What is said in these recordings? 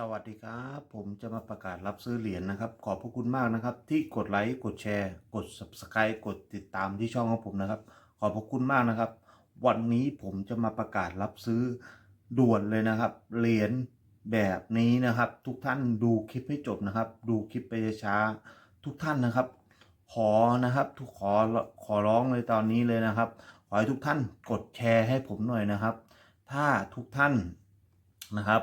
สวัสดีครับ ผมจะมาประกาศรับซื้อเหรียญนะครับ ขอบพระคุณมากนะครับ ที่กดไลค์กดแชร์ กด subscribe กดติดตามที่ช่องของผมนะครับ ขอบพระคุณมากนะครับ วันนี้ผมจะมาประกาศรับซื้อด่วนเลยนะครับเหรียญแบบนี้นะครับ ทุกท่านดูคลิปให้จบนะครับ ดูคลิปไปช้าทุกท่านนะครับ ขอนะครับทุกขอขอร้องเลยตอนนี้เลยนะครับ ขอให้ทุกท่านกดแชร์ให้ผมหน่อยนะครับ ถ้าทุกท่านนะครับ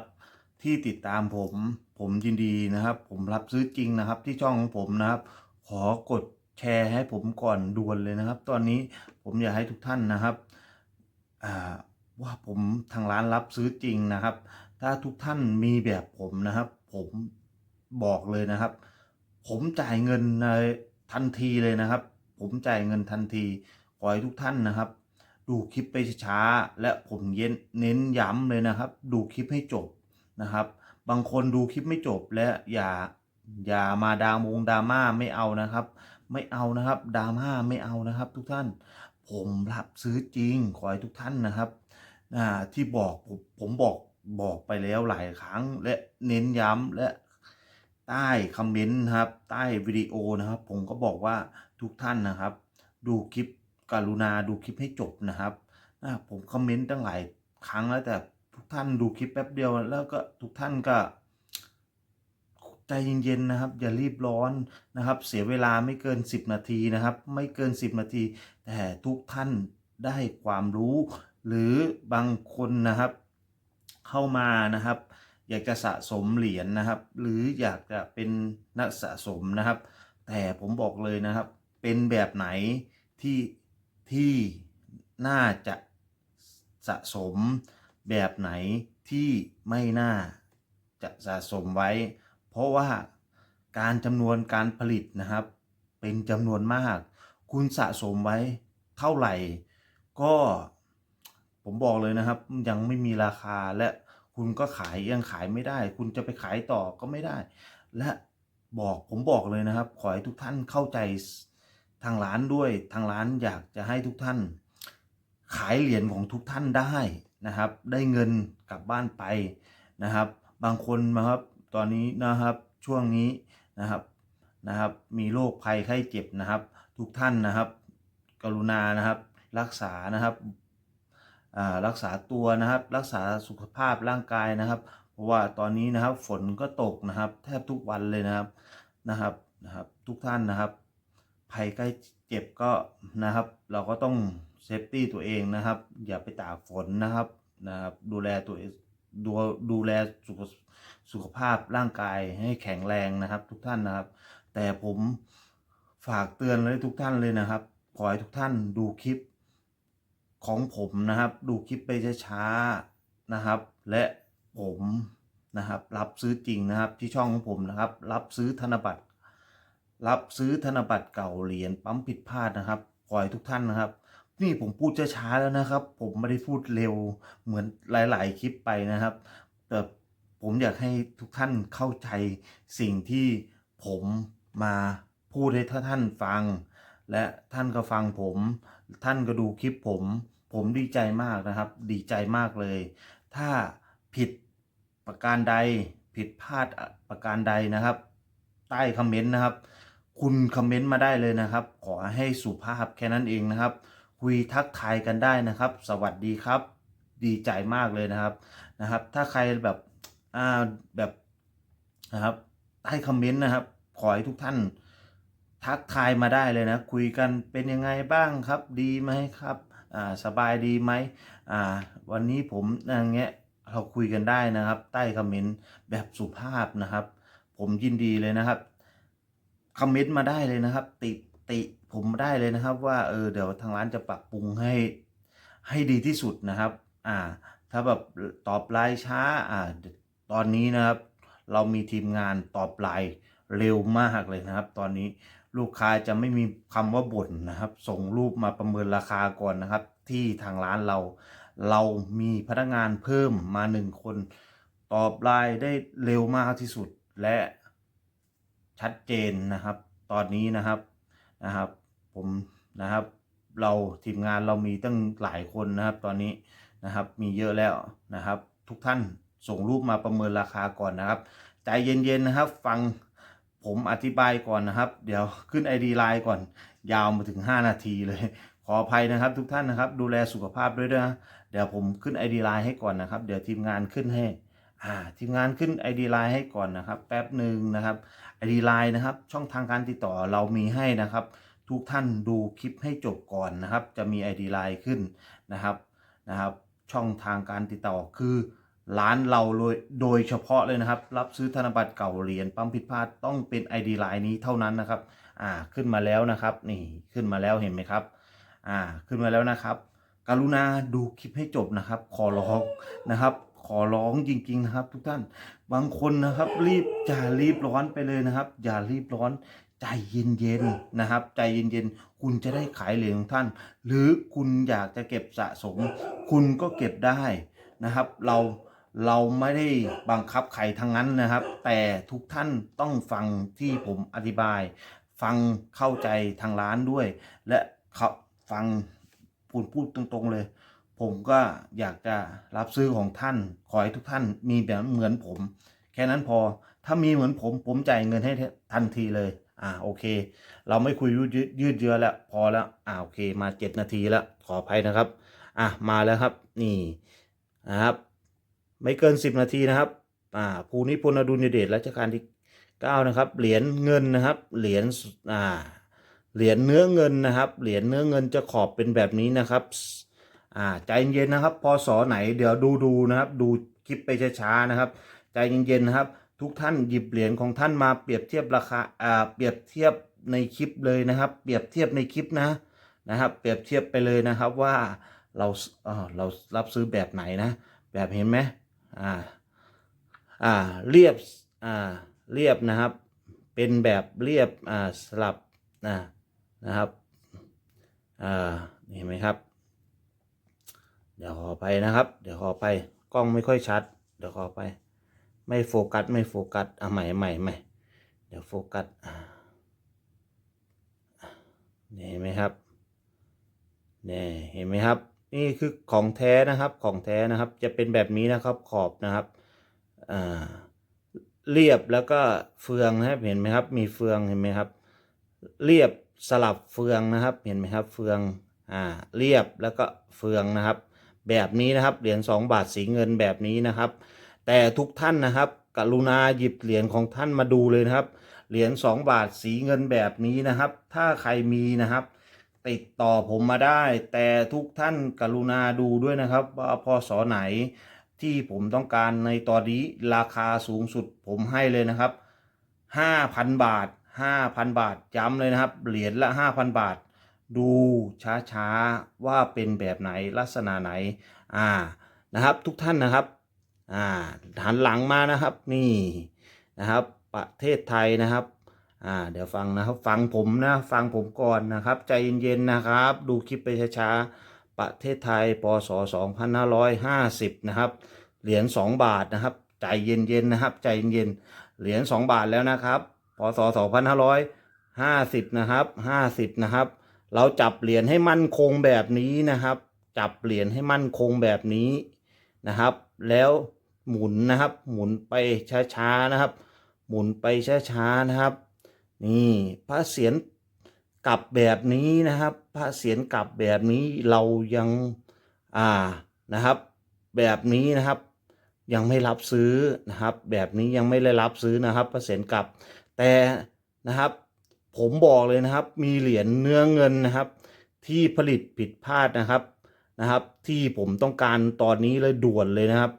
ที่ติดตามผม ผมยินดีนะครับ ผมรับซื้อจริงนะครับ ที่ช่องของผมนะครับ ขอกดแชร์ให้ผมก่อนด่วนเลยนะครับ ตอนนี้ผมอยากให้ทุกท่านนะครับว่าผมทางร้านรับซื้อจริงนะครับ ถ้าทุกท่านมีแบบผมนะครับ ผมบอกเลยนะครับ ผมจ่ายเงินในทันทีเลยนะครับ ผมจ่ายเงินทันทีขอให้ทุกท่านนะครับ ดูคลิปไปช้าและผมเย็นเน้นย้ำเลยนะครับ ดูคลิปให้จบ นะครับ บางคนดูคลิปไม่จบและอย่าอย่ามาดามงดราม่าไม่เอานะครับ ไม่เอานะครับดราม่าไม่เอานะครับ ทุกท่าน ผมรับซื้อจริงขอให้ทุกท่านนะครับที่บอกผมผมบอกบอกไปแล้วหลายครั้ง และเน้นย้ำและใต้คอมเมนต์นะครับ ใต้วิดีโอนะครับ ผมก็บอกว่าทุกท่านนะครับ ดูคลิปกรุณาดูคลิปให้จบนะครับผมคอมเมนต์ตั้งหลายครั้งแล้วแต่ ทุกท่านดูคลิปแป๊บเดียวแล้วก็ทุกท่านก็ใจเย็นๆนะครับ อย่ารีบร้อนนะครับ เสียเวลาไม่เกิน 10 นาทีนะครับ ไม่เกิน 10 นาที แต่ทุกท่านได้ความรู้ หรือบางคนนะครับ เข้ามานะครับ อยากจะสะสมเหรียญนะครับ หรืออยากจะเป็นนักสะสมนะครับ แต่ผมบอกเลยนะครับ เป็นแบบไหนที่ที่น่าจะสะสม แบบไหนที่ไม่น่าจะสะสมไว้ เพราะว่าการจำนวนการผลิตนะครับ เป็นจำนวนมาก คุณสะสมไว้เท่าไหร่ ก็ผมบอกเลยนะครับ ยังไม่มีราคาและคุณก็ขายยังขายไม่ได้ คุณจะไปขายต่อก็ไม่ได้ และบอกผมบอกเลยนะครับ ขอให้ทุกท่านเข้าใจทางร้านด้วยทางร้านอยากจะให้ทุกท่าน ขายเหรียญของทุกท่านได้ นะครับ ได้เงินกลับบ้านไปนะครับ บางคนนะครับตอนนี้นะครับช่วงนี้นะครับนะครับ มีโรคภัยไข้เจ็บนะครับ ทุกท่านนะครับ กรุณานะครับรักษานะครับอ่ารักษาตัวนะครับ รักษาสุขภาพร่างกายนะครับ เพราะว่าตอนนี้นะครับฝนก็ตกนะครับ แทบทุกวันเลยนะครับนะครับนะครับ ทุกท่านนะครับ ภัยใกล้เจ็บก็นะครับ เราก็ต้อง เซฟตี้ตัวเองนะครับ อย่าไปตากฝนนะครับนะครับ ดูแลตัวดูดูแลสุขสุขภาพร่างกายให้แข็งแรงนะครับ ทุกท่านนะครับ แต่ผมฝากเตือนเลยทุกท่านเลยนะครับ ขอให้ทุกท่านดูคลิปของผมนะครับ ดูคลิปไปช้าๆนะครับ และผมนะครับ รับซื้อจริงนะครับที่ช่องของผมนะครับ รับซื้อธนบัตรรับซื้อธนบัตรเก่าเหรียญปั๊มผิดพลาดนะครับขอให้ทุกท่านนะครับ นี่ผมพูดช้าๆแล้วนะครับ ผมไม่ได้พูดเร็วเหมือนหลาย ๆ คลิปไปนะครับ แต่ผมอยากให้ทุกท่านเข้าใจสิ่งที่ผมมาพูดให้ท่านฟัง และท่านก็ฟังผม ท่านก็ดูคลิปผม ผมดีใจมากนะครับ ดีใจมากเลย ถ้าผิดประการใดผิดพลาดประการใดนะครับ ใต้คอมเมนต์นะครับ คุณคอมเมนต์มาได้เลยนะครับ ขอให้สุภาพแค่นั้นเองนะครับ คุยทักทายกันได้นะครับ สวัสดีครับ ดีใจมากเลยนะครับนะครับ ถ้าใครแบบอ่าแบบนะครับใต้คอมเมนต์นะครับขอให้ทุกท่านทักทายมาได้เลยนะ คุยกันเป็นยังไงบ้างครับ ดีไหมครับอ่าสบายดีไหมอ่าวันนี้ผมอย่างเงี้ยเราคุยกันได้นะครับ ใต้คอมเมนต์แบบสุภาพนะครับ ผมยินดีเลยนะครับคอมเมนต์มาได้เลยนะครับ ติติ ผมได้เลยนะครับว่าเออเดี๋ยวทางร้านจะปรับปรุงให้ให้ดีที่สุดนะครับ อ่า ถ้าแบบตอบไลน์ช้า อ่า ตอนนี้นะครับ เรามีทีมงานตอบไลน์เร็วมากเลยนะครับ ตอนนี้ลูกค้าจะไม่มีคำว่าบ่นนะครับ ส่งรูปมาประเมินราคาก่อนนะครับ ที่ทางร้านเรา เรามีพนักงานเพิ่มมาหนึ่งคน ตอบไลน์ได้เร็วมากที่สุดและชัดเจนนะครับ ตอนนี้นะครับนะครับ ผมนะครับ เราทีมงานเรามีตั้งหลายคนนะครับ ตอนนี้นะครับ มีเยอะแล้วนะครับ ทุกท่านส่งรูปมาประเมินราคาก่อนนะครับใจเย็นๆนะครับ ฟังผมอธิบายก่อนนะครับ เดี๋ยวขึ้น ID ไลน์ก่อน ยาวมาถึง 5 นาทีเลย ขออภัยนะครับ ทุกท่านนะครับ ดูแลสุขภาพด้วยนะเดี๋ยวผมขึ้น ID ไลน์ให้ก่อนนะครับ เดี๋ยวทีมงานขึ้นให้อ่าทีมงานขึ้น ID ไลน์ให้ก่อนนะครับ แป๊บหนึ่งนะครับ ID ไลน์นะครับ ช่องทางการติดต่อเรามีให้นะครับ ทุกท่านดูคลิปให้จบก่อนนะครับ จะมี ID ไลน์ขึ้นนะครับนะครับ ช่องทางการติดต่อคือร้านเราโดยโดยเฉพาะเลยนะครับ รับซื้อธนบัตรเก่าเหรียญปั๊มผิดพลาดต้องเป็น ID ไลน์นี้เท่านั้นนะครับ อ่าขึ้นมาแล้วนะครับ นี่ขึ้นมาแล้วเห็นไหมครับ อ่าขึ้นมาแล้วนะครับ กรุณาดูคลิปให้จบนะครับ ขอร้องนะครับขอร้องจริงๆนะครับ ทุกท่าน บางคนนะครับ รีบอย่ารีบร้อนไปเลยนะครับ อย่ารีบร้อน ใจเย็นๆนะครับ ใจเย็นๆคุณจะได้ขายเหรียญของท่าน หรือคุณอยากจะเก็บสะสม คุณก็เก็บได้นะครับ เราเราไม่ได้บังคับใครทั้งนั้นนะครับ แต่ทุกท่านต้องฟังที่ผมอธิบาย ฟังเข้าใจทางร้านด้วย และเขาฟังพูดพูดตรงๆเลย ผมก็อยากจะรับซื้อของท่าน ขอให้ทุกท่านมีแบบเหมือนผม แค่นั้นพอถ้ามีเหมือนผมผมจ่ายเงินให้ทันทีเลย อ่าโอเค เราไม่คุยยืดยืดเยื้อแล้วพอแล้วอ่าโอเค มาเจ็ดนาทีแล้วขออภัยนะครับ อะมาแล้วครับนี่นะครับ ไม่เกินสิบนาทีนะครับ อ่าภูนิพนธ์อดุลยเดชรัชกาลที่เก้านะครับ เหรียญเงินนะครับ เหรียญอ่าเหรียญเนื้อเงินนะครับ เหรียญเนื้อเงินจะขอบเป็นแบบนี้นะครับอ่าใจเย็นๆนะครับพศไหนเดี๋ยวดูดูนะครับ ดูคลิปไปช้าๆนะครับ ใจเย็นๆนะครับ ทุกท่านหยิบเหรียญของท่านมาเปรียบเทียบราคาอ่าเปรียบเทียบในคลิปเลยนะครับ เปรียบเทียบในคลิปนะนะครับ เปรียบเทียบไปเลยนะครับว่าเราเออเรารับซื้อแบบไหนนะ แบบเห็นไหมอ่าอ่าเรียบอ่าเรียบนะครับ เป็นแบบเรียบอ่าสลับนะนะครับอ่าเห็นไหมครับ เดี๋ยวขอไปนะครับ เดี๋ยวขอไปกล้องไม่ค่อยชัด เดี๋ยวขอไป ไม่โฟกัส ไม่โฟกัสอะใหม่ใหม่ใหม่เดี๋ยวโฟกัสอ่านี่เห็นไหมครับเนี่ยเห็นไหมครับ นี่คือของแท้นะครับของแท้นะครับ จะเป็นแบบนี้นะครับขอบนะครับอ่าเรียบแล้วก็เฟืองนะครับเห็นไหมครับ มีเฟืองเห็นไหมครับ เรียบสลับเฟืองนะครับเห็นไหมครับ เฟืองอ่าเรียบแล้วก็เฟืองนะครับ แบบนี้นะครับเหรียญสองบาทสีเงินแบบนี้นะครับ แต่ทุกท่านนะครับ กรุณาหยิบเหรียญของท่านมาดูเลยนะครับ เหรียญสองบาทสีเงินแบบนี้นะครับ ถ้าใครมีนะครับ ติดต่อผมมาได้ แต่ทุกท่านกรุณาดูด้วยนะครับว่าพศไหนที่ผมต้องการในตอนนี้ราคาสูงสุดผมให้เลยนะครับ 5,000 บาท 5,000 บาทย้ำเลยนะครับ เหรียญละ 5,000 บาท ดูช้าๆว่าเป็นแบบไหนลักษณะไหนอ่านะครับ ทุกท่านนะครับ อ่าหันหลังมานะครับนี่นะครับ ประเทศไทยนะครับอ่าเดี๋ยวฟังนะครับ ฟังผมนะฟังผมก่อนนะครับ ใจเย็นๆนะครับ ดูคลิปไปช้าๆประเทศไทยพศ2550 นะครับ เหรียญ2บาทนะครับ ใจเย็นๆนะครับ ใจเย็นๆเหรียญ2บาทแล้วนะครับพศ2550 นะครับ 50 นะครับ เราจับเหรียญให้มั่นคงแบบนี้นะครับ จับเหรียญให้มั่นคงแบบนี้นะครับ แล้วหมุนนะครับ หมุนไปช้าๆนะครับ หมุนไปช้าๆนะครับ นี่พระเศียรกลับแบบนี้นะครับ พระเศียรกลับแบบนี้เรายังอ่านะครับ แบบนี้นะครับ ยังไม่รับซื้อนะครับ แบบนี้ยังไม่ได้รับซื้อนะครับ พระเศียรกลับ แต่นะครับ ผมบอกเลยนะครับ มีเหรียญเนื้อเงินนะครับ ที่ผลิตผิดพลาดนะครับ นะครับ ที่ผมต้องการตอนนี้เลยด่วนเลยนะครับ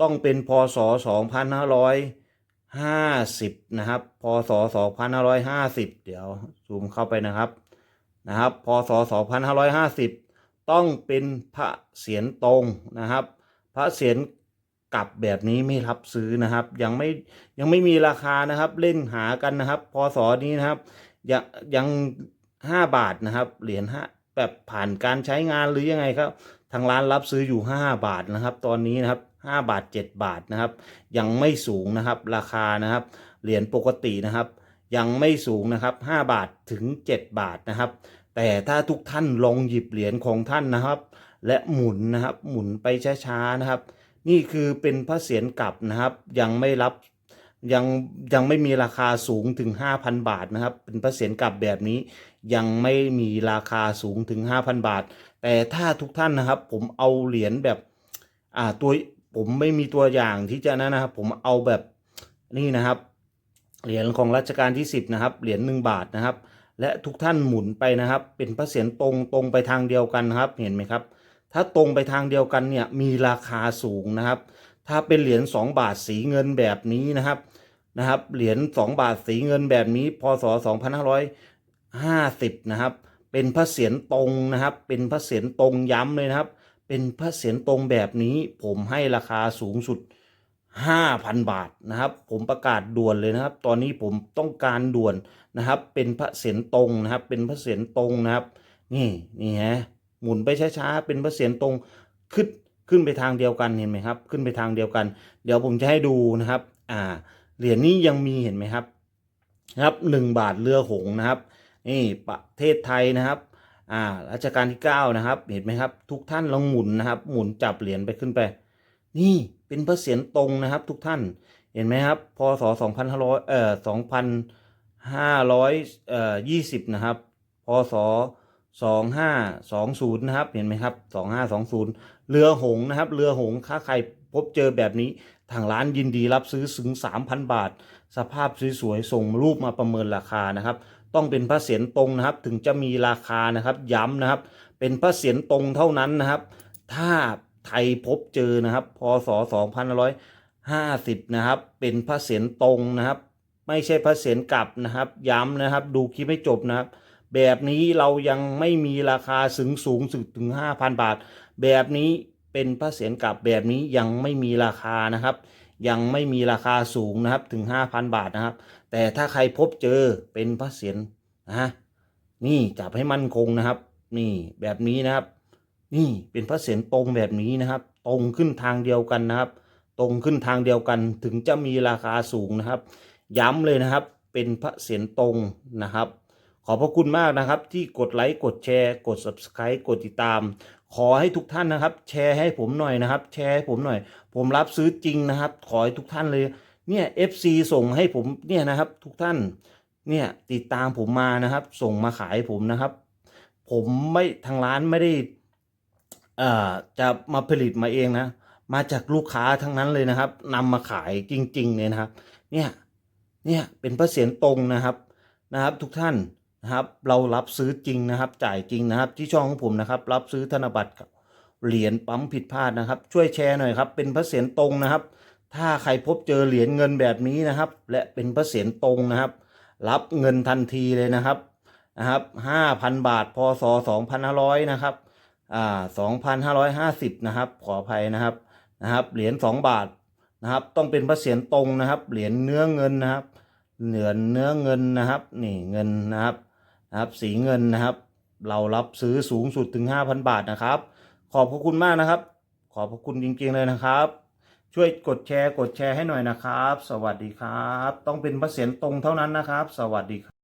ต้องเป็นพศ 2550 นะครับ พศ 2550 เดี๋ยวซูมเข้าไปนะครับนะครับ พศ 2550 ต้องเป็นพระเศียรตรงนะครับ พระเศียรกลับแบบนี้ไม่รับซื้อนะครับ ยังไม่ยังไม่มีราคานะครับ เล่นหากันนะครับ พศนี้นะครับยังยังห้าบาทนะครับ เหรียญห้า แบบผ่านการใช้งานหรือยังไงครับทางร้านรับซื้ออยู่ 5 บาทนะครับ ตอนนี้นะครับ 5 บาท 7 บาทนะครับ ยังไม่สูงนะครับ ราคานะครับ เหรียญปกตินะครับ ยังไม่สูงนะครับ 5 บาทถึง 7 บาทนะครับ แต่ถ้าทุกท่านลองหยิบเหรียญของท่านนะครับ และหมุนนะครับ หมุนไปช้าๆนะครับ นี่คือเป็นพระเศียรกลับนะครับ ยังไม่รับ ยังยังไม่มีราคาสูงถึง 5,000 บาทนะครับ เป็นพระเศียรกลับแบบนี้ ยังไม่มีราคาสูงถึง 5,000 บาท แต่ถ้าทุกท่านนะครับ ผมเอาเหรียญแบบอ่าตัวผมไม่มีตัวอย่างที่จะนั้นนะครับ ผมเอาแบบนี่นะครับ เหรียญของรัชกาลที่ 10 นะครับ เหรียญ1บาทนะครับ และทุกท่านหมุนไปนะครับ เป็นพระเศียรตรงตรงไปทางเดียวกันนะครับ เห็นไหมครับ ถ้าตรงไปทางเดียวกันเนี่ยมีราคาสูงนะครับ ถ้าเป็นเหรียญ2บาทสีเงินแบบนี้นะครับนะครับเหรียญ2บาทสีเงินแบบนี้พศ2550นะครับเป็นพระเศียรตรงนะครับ เป็นพระเศียรตรงย้ำเลยนะครับ เป็นพระเศียรตรงแบบนี้ ผมให้ราคาสูงสุด 5,000 บาทนะครับ ผมประกาศด่วนเลยนะครับ ตอนนี้ผมต้องการด่วนนะครับ เป็นพระเศียรตรงนะครับ เป็นพระเศียรตรงนะครับ นี่นี่ฮะหมุนไปช้าๆเป็นพระเศียรตรงขึ้น ขึ้นไปทางเดียวกันเห็นไหมครับ ขึ้นไปทางเดียวกัน เดี๋ยวผมจะให้ดูนะครับ อ่า เหรียญนี้ยังมีเห็นไหมครับนะครับหนึ่งบาทเรือหงนะครับนี่ประเทศไทยนะครับอ่ารัชกาลที่9นะครับเห็นไหมครับ ทุกท่านลองหมุนนะครับ หมุนจับเหรียญไปขึ้นไป นี่เป็นพระเศียรตรงนะครับ ทุกท่านเห็นไหมครับพศ2500เอ่อ2520 นะครับพศ2520 สองห้าสองศูนย์นะครับ เห็นไหมครับ2520เรือหงนะครับ เรือหงส์ถ้าใครพบเจอแบบนี้ทางร้านยินดีรับซื้อถึง3,000บาท สภาพสวยๆส่งรูปมาประเมินราคานะครับ ต้องเป็นพระเศียรตรงนะครับ ถึงจะมีราคานะครับ ย้ำนะครับ เป็นพระเศียรตรงเท่านั้นนะครับ ถ้าไทยพบเจอนะครับพศ2550นร้อยห้าสิบนะครับ เป็นพระเศียรตรงนะครับ ไม่ใช่พระเศียรกลับนะครับ ย้ำนะครับ ดูคลิปให้จบนะครับ แบบนี้เรายังไม่มีราคาสูงสูงสุดถึง 5,000 บาท แบบนี้เป็นพระเศียรกับแบบนี้ยังไม่มีราคานะครับ ยังไม่มีราคาสูงนะครับถึง 5,000 บาทนะครับ แต่ถ้าใครพบเจอเป็นพระเศียรนะฮะนี่จับให้มั่นคงนะครับ นี่แบบนี้นะครับ นี่เป็นพระเศียรตรงแบบนี้นะครับ ตรงขึ้นทางเดียวกันนะครับ ตรงขึ้นทางเดียวกันถึงจะมีราคาสูงนะครับ ย้ำเลยนะครับ เป็นพระเศียรตรงนะครับ ขอบพระคุณมากนะครับที่กดไลค์กดแชร์กด subscribe กดติดตาม ขอให้ทุกท่านนะครับ แชร์ให้ผมหน่อยนะครับ แชร์ให้ผมหน่อย ผมรับซื้อจริงนะครับ ขอให้ทุกท่านเลยเนี่ย FC ส่งให้ผมเนี่ยนะครับ ทุกท่านเนี่ยติดตามผมมานะครับ ส่งมาขายผมนะครับ ผมไม่ทางร้านไม่ได้เอ่อจะมาผลิตมาเองนะ มาจากลูกค้าทั้งนั้นเลยนะครับนำมาขายจริงๆเลยนะครับ เนี่ยเนี่ยเป็นพระเศียรตรงนะครับนะครับ ทุกท่าน นะครับ เรารับซื้อจริงนะครับ จ่ายจริงนะครับ ที่ช่องของผมนะครับ รับซื้อธนบัตรเหรียญปั๊มผิดพลาดนะครับ ช่วยแชร์หน่อยครับเป็นพระเศียรตรงนะครับ ถ้าใครพบเจอเหรียญเงินแบบนี้นะครับ และเป็นพระเศียรตรงนะครับ รับเงินทันทีเลยนะครับนะครับห้าพันบาทพศสองพันห้าร้อยนะครับอ่าสองพันห้าร้อยห้าสิบนะครับขออภัยนะครับนะครับ เหรียญสองบาทนะครับ ต้องเป็นพระเศียรตรงนะครับ เหรียญเนื้อเงินนะครับ เหนือเนื้อเงินนะครับ นี่เงินนะครับ นะครับ สีเงินนะครับ เรารับซื้อสูงสุดถึง 5,000 บาทนะครับ ขอบพระคุณมากนะครับ ขอบพระคุณจริงๆเลยนะครับ ช่วยกดแชร์กดแชร์ให้หน่อยนะครับ สวัสดีครับ ต้องเป็นพระเศียรตรงเท่านั้นนะครับ สวัสดีครับ